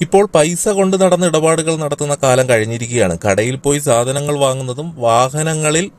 ഇപ്പോൾ പൈസ കൊണ്ട് നടന്ന ഇടപാടുകൾ നടത്തുന്ന കാലം കഴിഞ്ഞിരിക്കുകയാണ്. കടയിൽ പോയി സാധനങ്ങൾ വാങ്ങുന്നതും വാഹനങ്ങളിൽ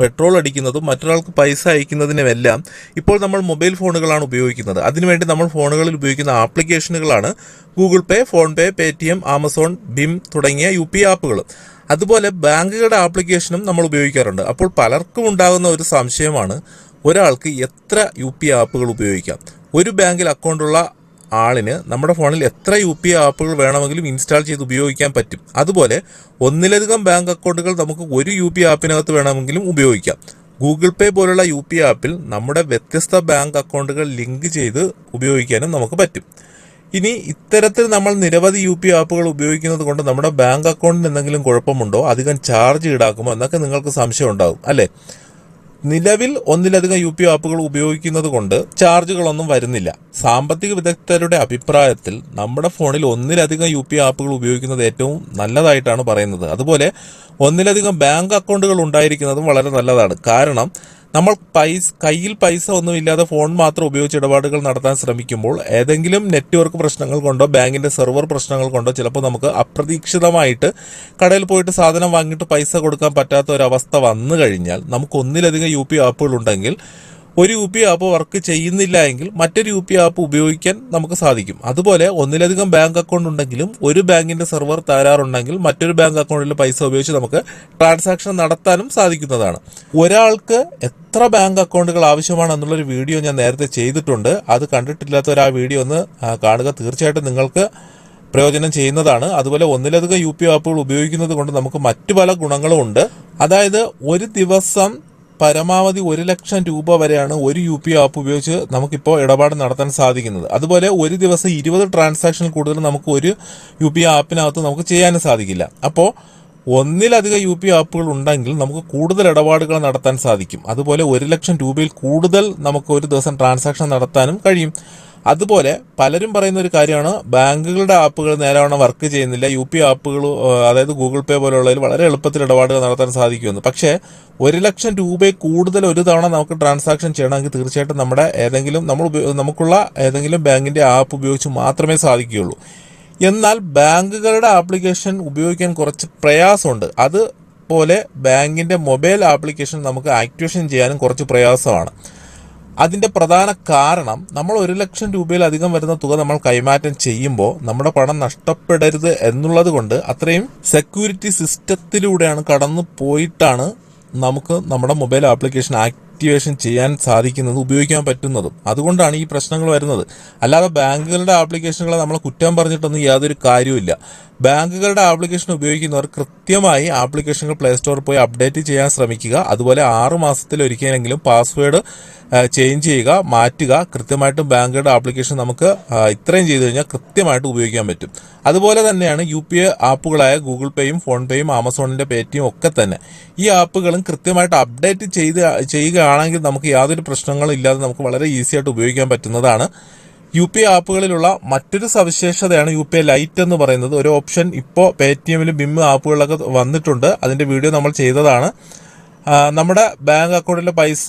പെട്രോൾ അടിക്കുന്നതും മറ്റൊരാൾക്ക് പൈസ അയക്കുന്നതിനുമെല്ലാം ഇപ്പോൾ നമ്മൾ മൊബൈൽ ഫോണുകളാണ് ഉപയോഗിക്കുന്നത്. അതിനുവേണ്ടി നമ്മൾ ഫോണുകളിൽ ഉപയോഗിക്കുന്ന ആപ്ലിക്കേഷനുകളാണ് Google Pay PhonePe Paytm Amazon BHIM തുടങ്ങിയ യു പി ആപ്പുകൾ അതുപോലെ ബാങ്കുകളുടെ ആപ്ലിക്കേഷനും നമ്മൾ ഉപയോഗിക്കാറുണ്ട്. അപ്പോൾ പലർക്കും ഉണ്ടാകുന്ന ഒരു സംശയമാണ് ഒരാൾക്ക് എത്ര യു പി ആപ്പുകൾ ഉപയോഗിക്കാം? ഒരു ബാങ്കിൽ അക്കൗണ്ടുള്ള ആളിന് നമ്മുടെ ഫോണിൽ എത്ര യു പി ഐ ആപ്പുകൾ വേണമെങ്കിലും ഇൻസ്റ്റാൾ ചെയ്ത് ഉപയോഗിക്കാൻ പറ്റും. അതുപോലെ ഒന്നിലധികം ബാങ്ക് അക്കൗണ്ടുകൾ നമുക്ക് ഒരു യു പി ആപ്പിനകത്ത് വേണമെങ്കിലും ഉപയോഗിക്കാം. ഗൂഗിൾ പേ പോലുള്ള യു പി ആപ്പിൽ നമ്മുടെ വ്യത്യസ്ത ബാങ്ക് അക്കൗണ്ടുകൾ ലിങ്ക് ചെയ്ത് ഉപയോഗിക്കാനും നമുക്ക് പറ്റും. ഇനി ഇത്തരത്തിൽ നമ്മൾ നിരവധി യു പി ആപ്പുകൾ ഉപയോഗിക്കുന്നത് കൊണ്ട് നമ്മുടെ ബാങ്ക് അക്കൗണ്ടിന് എന്തെങ്കിലും കുഴപ്പമുണ്ടോ? അധികം ചാർജ് ഈടാക്കുമോ? എന്നൊക്കെ നിങ്ങൾക്ക് സംശയം ഉണ്ടാകും അല്ലേ? നിലവിൽ ഒന്നിലധികം യു പി ആപ്പുകൾ ഉപയോഗിക്കുന്നത് കൊണ്ട് ചാർജുകളൊന്നും വരുന്നില്ല. സാമ്പത്തിക വിദഗ്ധരുടെ അഭിപ്രായത്തിൽ നമ്മുടെ ഫോണിൽ ഒന്നിലധികം യു പി ആപ്പുകൾ ഉപയോഗിക്കുന്നത് ഏറ്റവും നല്ലതായിട്ടാണ് പറയുന്നത്. അതുപോലെ ഒന്നിലധികം ബാങ്ക് അക്കൗണ്ടുകൾ ഉണ്ടായിരിക്കുന്നതും വളരെ നല്ലതാണ്. കാരണം നമ്മൾ പൈസ കയ്യിൽ പൈസ ഒന്നുമില്ലാതെ ഫോൺ മാത്രം ഉപയോഗിച്ച് ഇടപാടുകൾ നടത്താൻ ശ്രമിക്കുമ്പോൾ ഏതെങ്കിലും നെറ്റ്വർക്ക് പ്രശ്നങ്ങൾ കൊണ്ടോ ബാങ്കിന്റെ സെർവർ പ്രശ്നങ്ങൾ കൊണ്ടോ ചിലപ്പോൾ നമുക്ക് അപ്രതീക്ഷിതമായിട്ട് കടയിൽ പോയിട്ട് സാധനം വാങ്ങിയിട്ട് പൈസ കൊടുക്കാൻ പറ്റാത്ത ഒരു അവസ്ഥ വന്നു കഴിഞ്ഞാൽ നമുക്ക് ഒന്നിലധികം യു പി ആപ്പുകൾ ഉണ്ടെങ്കിൽ ഒരു യു പി ആപ്പ് വർക്ക് ചെയ്യുന്നില്ല എങ്കിൽ മറ്റൊരു യു പി ആപ്പ് ഉപയോഗിക്കാൻ നമുക്ക് സാധിക്കും. അതുപോലെ ഒന്നിലധികം ബാങ്ക് അക്കൗണ്ട് ഉണ്ടെങ്കിലും ഒരു ബാങ്കിന്റെ സെർവർ തകരാറുണ്ടെങ്കിൽ മറ്റൊരു ബാങ്ക് അക്കൗണ്ടിൽ പൈസ ഉപയോഗിച്ച് നമുക്ക് ട്രാൻസാക്ഷൻ നടത്താനും സാധിക്കുന്നതാണ്. ഒരാൾക്ക് എത്ര ബാങ്ക് അക്കൗണ്ടുകൾ ആവശ്യമാണെന്നുള്ളൊരു വീഡിയോ ഞാൻ നേരത്തെ ചെയ്തിട്ടുണ്ട്. അത് കണ്ടിട്ടില്ലാത്തവർ ആ വീഡിയോ ഒന്ന് കാണുക. തീർച്ചയായിട്ടും നിങ്ങൾക്ക് പ്രയോജനം ചെയ്യുന്നതാണ്. അതുപോലെ ഒന്നിലധികം യു പി ആപ്പുകൾ ഉപയോഗിക്കുന്നത് കൊണ്ട് നമുക്ക് മറ്റു പല ഗുണങ്ങളും ഉണ്ട്. അതായത് ഒരു ദിവസം പരമാവധി ഒരു ലക്ഷം രൂപ വരെയാണ് ഒരു യു പി ആപ്പ് ഉപയോഗിച്ച് നമുക്കിപ്പോൾ ഇടപാട് നടത്താൻ സാധിക്കുന്നത്. അതുപോലെ ഒരു ദിവസം ഇരുപത് ട്രാൻസാക്ഷൻ കൂടുതൽ നമുക്ക് ഒരു യു പി ആപ്പിനകത്ത് നമുക്ക് ചെയ്യാനും സാധിക്കില്ല. അപ്പോൾ ഒന്നിലധികം യു പി ആപ്പുകൾ ഉണ്ടെങ്കിൽ നമുക്ക് കൂടുതൽ ഇടപാടുകൾ നടത്താൻ സാധിക്കും. അതുപോലെ ഒരു ലക്ഷം രൂപയിൽ കൂടുതൽ നമുക്ക് ഒരു ദിവസം ട്രാൻസാക്ഷൻ നടത്താനും കഴിയും. അതുപോലെ പലരും പറയുന്ന ഒരു കാര്യമാണ് ബാങ്കുകളുടെ ആപ്പുകൾ നേരവണ്ണം വർക്ക് ചെയ്യുന്നില്ല. യു പി ആപ്പുകൾ അതായത് ഗൂഗിൾ പേ പോലുള്ളതിൽ വളരെ എളുപ്പത്തിൽ ഇടപാടുകൾ നടത്താൻ സാധിക്കുമെന്ന്. പക്ഷേ ഒരു ലക്ഷം രൂപയിൽ കൂടുതൽ ഒരു തവണ നമുക്ക് ട്രാൻസാക്ഷൻ ചെയ്യണമെങ്കിൽ തീർച്ചയായിട്ടും നമ്മുടെ ഏതെങ്കിലും നമ്മൾ നമുക്കുള്ള ഏതെങ്കിലും ബാങ്കിന്റെ ആപ്പ് ഉപയോഗിച്ച് മാത്രമേ സാധിക്കുകയുള്ളൂ. എന്നാൽ ബാങ്കുകളുടെ ആപ്ലിക്കേഷൻ ഉപയോഗിക്കാൻ കുറച്ച് പ്രയാസമുണ്ട്. അതുപോലെ ബാങ്കിന്റെ മൊബൈൽ ആപ്ലിക്കേഷൻ നമുക്ക് ആക്ടിവേഷൻ ചെയ്യാനും കുറച്ച് പ്രയാസമാണ്. അതിന്റെ പ്രധാന കാരണം നമ്മൾ ഒരു ലക്ഷം രൂപയിലധികം വരുന്ന തുക നമ്മൾ കൈമാറ്റം ചെയ്യുമ്പോൾ നമ്മുടെ പണം നഷ്ടപ്പെടരുത് എന്നുള്ളത് കൊണ്ട് അത്രയും സെക്യൂരിറ്റി സിസ്റ്റത്തിലൂടെയാണ് കടന്നു പോയിട്ടാണ് നമുക്ക് നമ്മുടെ മൊബൈൽ ആപ്ലിക്കേഷൻ ആക്ടിവേഷൻ ചെയ്യാൻ സാധിക്കുന്നത് ഉപയോഗിക്കാൻ പറ്റുന്നതും. അതുകൊണ്ടാണ് ഈ പ്രശ്നങ്ങൾ വരുന്നത്. അല്ലാതെ ബാങ്കുകളുടെ ആപ്ലിക്കേഷനുകളെ നമ്മൾ കുറ്റം പറഞ്ഞിട്ടൊന്നും യാതൊരു കാര്യവുമില്ല. ബാങ്കുകളുടെ ആപ്ലിക്കേഷൻ ഉപയോഗിക്കുന്നവർ കൃത്യമായി ആപ്ലിക്കേഷനുകൾ പ്ലേ സ്റ്റോറിൽ പോയി അപ്ഡേറ്റ് ചെയ്യാൻ ശ്രമിക്കുക. അതുപോലെ ആറ് മാസത്തിൽ ഒരിക്കലെങ്കിലും പാസ്വേഡ് ചേഞ്ച് ചെയ്യുക മാറ്റുക. കൃത്യമായിട്ടും ബാങ്കുകളുടെ ആപ്ലിക്കേഷൻ നമുക്ക് ഇത്രയും ചെയ്തു കഴിഞ്ഞാൽ കൃത്യമായിട്ട് ഉപയോഗിക്കാൻ പറ്റും. അതുപോലെ തന്നെയാണ് യു പി ഐ ആപ്പുകളായ ഗൂഗിൾ പേയും ഫോൺ പേയും ആമസോണിന്റെ പേറ്റിയും ഒക്കെ തന്നെ. ഈ ആപ്പുകളും കൃത്യമായിട്ട് അപ്ഡേറ്റ് ചെയ്ത് ചെയ്യുകയാണെങ്കിൽ നമുക്ക് യാതൊരു പ്രശ്നങ്ങളും ഇല്ലാതെ നമുക്ക് വളരെ ഈസി ആയിട്ട് ഉപയോഗിക്കാൻ പറ്റുന്നതാണ്. യു പി ആപ്പുകളിലുള്ള മറ്റൊരു സവിശേഷതയാണ് യു പി ലൈറ്റ് എന്ന് പറയുന്നത്. ഒരു ഓപ്ഷൻ ഇപ്പോൾ പേ ടി എമ്മിലും ബിം ആപ്പുകളിലൊക്കെ വന്നിട്ടുണ്ട്. അതിന്റെ വീഡിയോ നമ്മൾ ചെയ്തതാണ്. നമ്മുടെ ബാങ്ക് അക്കൗണ്ടിലെ പൈസ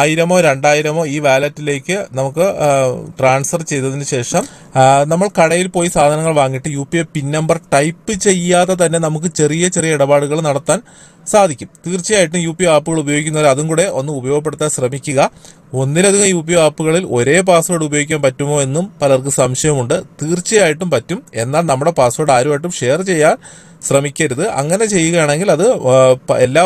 ആയിരമോ രണ്ടായിരമോ ഈ വാലറ്റിലേക്ക് നമുക്ക് ട്രാൻസ്ഫർ ചെയ്തതിന് ശേഷം നമ്മൾ കടയിൽ പോയി സാധനങ്ങൾ വാങ്ങിയിട്ട് U P I PIN number type ചെയ്യാതെ തന്നെ നമുക്ക് ചെറിയ ചെറിയ ഇടപാടുകൾ നടത്താൻ സാധിക്കും. തീർച്ചയായിട്ടും യു പി ഐ ആപ്പുകൾ ഉപയോഗിക്കുന്നവർ അതും കൂടെ ഒന്ന് ഉപയോഗപ്പെടുത്താൻ ശ്രമിക്കുക. ഒന്നിലധികം യു പി ഐ ആപ്പുകളിൽ ഒരേ പാസ്വേഡ് ഉപയോഗിക്കാൻ പറ്റുമോ എന്നും പലർക്ക് സംശയമുണ്ട്. തീർച്ചയായിട്ടും പറ്റും. എന്നാൽ നമ്മുടെ പാസ്വേഡ് ആരുമായിട്ടും ഷെയർ ചെയ്യാൻ ശ്രമിക്കരുത്. അങ്ങനെ ചെയ്യുകയാണെങ്കിൽ അത് എല്ലാ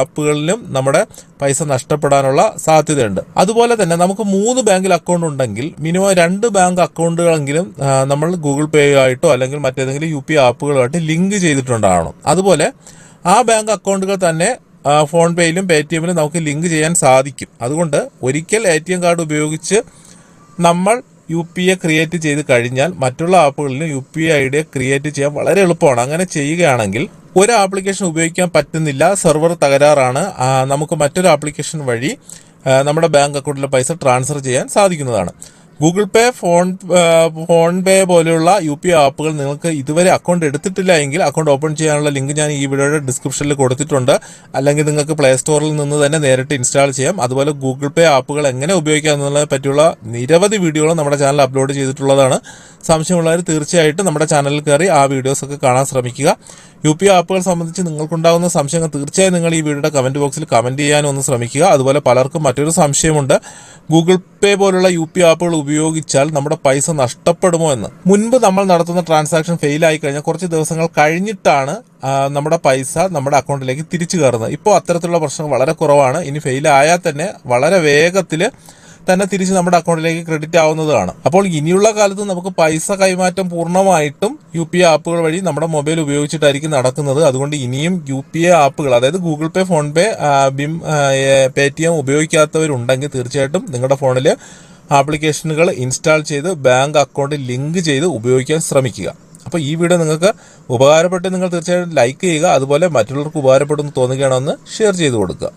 ആപ്പുകളിലും നമ്മുടെ പൈസ നഷ്ടപ്പെടാനുള്ള സാധ്യതയുണ്ട്. അതുപോലെ തന്നെ നമുക്ക് മൂന്ന് ബാങ്കിൽ അക്കൗണ്ട് ഉണ്ടെങ്കിൽ മിനിമം രണ്ട് ബാങ്ക് അക്കൗണ്ടുകളെങ്കിലും നമ്മൾ ഗൂഗിൾ പേ ആയിട്ടോ അല്ലെങ്കിൽ മറ്റേതെങ്കിലും യു പി ആപ്പുകളുമായിട്ട് ലിങ്ക് ചെയ്തിട്ടുണ്ടാവണം. അതുപോലെ ആ ബാങ്ക് അക്കൗണ്ടുകൾ തന്നെ ഫോൺ പേയിലും പേ ടി എമ്മിലും നമുക്ക് ലിങ്ക് ചെയ്യാൻ സാധിക്കും. അതുകൊണ്ട് ഒരിക്കൽ എ ടി എം കാർഡ് ഉപയോഗിച്ച് നമ്മൾ യു പി എ ക്രിയേറ്റ് ചെയ്ത് കഴിഞ്ഞാൽ മറ്റുള്ള ആപ്പുകളിലും U P I I D create ചെയ്യാൻ വളരെ എളുപ്പമാണ്. അങ്ങനെ ചെയ്യുകയാണെങ്കിൽ ഒരു ആപ്ലിക്കേഷൻ ഉപയോഗിക്കാൻ പറ്റുന്നില്ല. സെർവർ തകരാറാണ്. നമുക്ക് മറ്റൊരു ആപ്ലിക്കേഷൻ വഴി നമ്മുടെ ബാങ്ക് അക്കൗണ്ടിലെ പൈസ ട്രാൻസ്ഫർ ചെയ്യാൻ സാധിക്കുന്നതാണ്. Google Pay phone PhonePe പോലെയുള്ള യു പി ആപ്പുകൾ നിങ്ങൾക്ക് ഇതുവരെ അക്കൗണ്ട് എടുത്തിട്ടില്ല എങ്കിൽ അക്കൗണ്ട് ഓപ്പൺ ചെയ്യാനുള്ള ലിങ്ക് ഞാൻ ഈ വീഡിയോയുടെ ഡിസ്ക്രിപ്ഷനിൽ കൊടുത്തിട്ടുണ്ട്. അല്ലെങ്കിൽ നിങ്ങൾക്ക് പ്ലേ സ്റ്റോറിൽ നിന്ന് തന്നെ നേരിട്ട് ഇൻസ്റ്റാൾ ചെയ്യാം. അതുപോലെ ഗൂഗിൾ പേ ആപ്പുകൾ എങ്ങനെ ഉപയോഗിക്കാം എന്നുള്ളതിനെ പറ്റിയുള്ള നിരവധി വീഡിയോകൾ നമ്മുടെ ചാനൽ അപ്ലോഡ് ചെയ്തിട്ടുള്ളതാണ്. സംശയമുള്ളവർ തീർച്ചയായിട്ടും നമ്മുടെ ചാനലിൽ കയറി ആ വീഡിയോസൊക്കെ കാണാൻ ശ്രമിക്കുക. യു പി ആപ്പുകൾ സംബന്ധിച്ച് നിങ്ങൾക്കുണ്ടാകുന്ന സംശയങ്ങൾ തീർച്ചയായും നിങ്ങൾ ഈ വീഡിയോയുടെ കമന്റ് ബോക്സിൽ കമന്റ് ചെയ്യാനൊന്ന് ശ്രമിക്കുക. അതുപോലെ പലർക്കും മറ്റൊരു സംശയമുണ്ട്. ഗൂഗിൾ പേ പോലുള്ള യു പി ആപ്പുകൾ ഉപയോഗിച്ചാൽ നമ്മുടെ പൈസ നഷ്ടപ്പെടുമോ എന്ന്. മുൻപ് നമ്മൾ നടത്തുന്ന ട്രാൻസാക്ഷൻ ഫെയിൽ ആയി കഴിഞ്ഞാൽ കുറച്ച് ദിവസങ്ങൾ കഴിഞ്ഞിട്ടാണ് നമ്മുടെ പൈസ നമ്മുടെ അക്കൗണ്ടിലേക്ക് തിരിച്ചു കയറുന്നത്. ഇപ്പോൾ അത്തരത്തിലുള്ള പ്രശ്നം വളരെ കുറവാണ്. ഇനി ഫെയിൽ ആയാൽ തന്നെ വളരെ വേഗത്തിൽ തന്നെ തിരിച്ച് നമ്മുടെ അക്കൗണ്ടിലേക്ക് ക്രെഡിറ്റ് ആവുന്നതാണ്. അപ്പോൾ ഇനിയുള്ള കാലത്ത് നമുക്ക് പൈസ കൈമാറ്റം പൂർണമായിട്ടും യു പി ഐ ആപ്പുകൾ വഴി നമ്മുടെ മൊബൈൽ ഉപയോഗിച്ചിട്ടായിരിക്കും നടക്കുന്നത്. അതുകൊണ്ട് ഇനിയും യു പി ഐ ആപ്പുകൾ അതായത് Google Pay PhonePe BHIM Paytm ഉപയോഗിക്കാത്തവരുണ്ടെങ്കിൽ തീർച്ചയായിട്ടും നിങ്ങളുടെ ഫോണിൽ ആപ്ലിക്കേഷനുകൾ ഇൻസ്റ്റാൾ ചെയ്ത് ബാങ്ക് അക്കൗണ്ട് ലിങ്ക് ചെയ്ത് ഉപയോഗിക്കാൻ ശ്രമിക്കുക. അപ്പോൾ ഈ വീഡിയോ നിങ്ങൾക്ക് ഉപകാരപ്പെട്ട് നിങ്ങൾ തീർച്ചയായിട്ടും ലൈക്ക് ചെയ്യുക അതുപോലെ മറ്റുള്ളവർക്ക് ഉപകാരപ്പെടുമെന്ന് തോന്നുകയാണെന്ന് ഷെയർ ചെയ്ത് കൊടുക്കുക.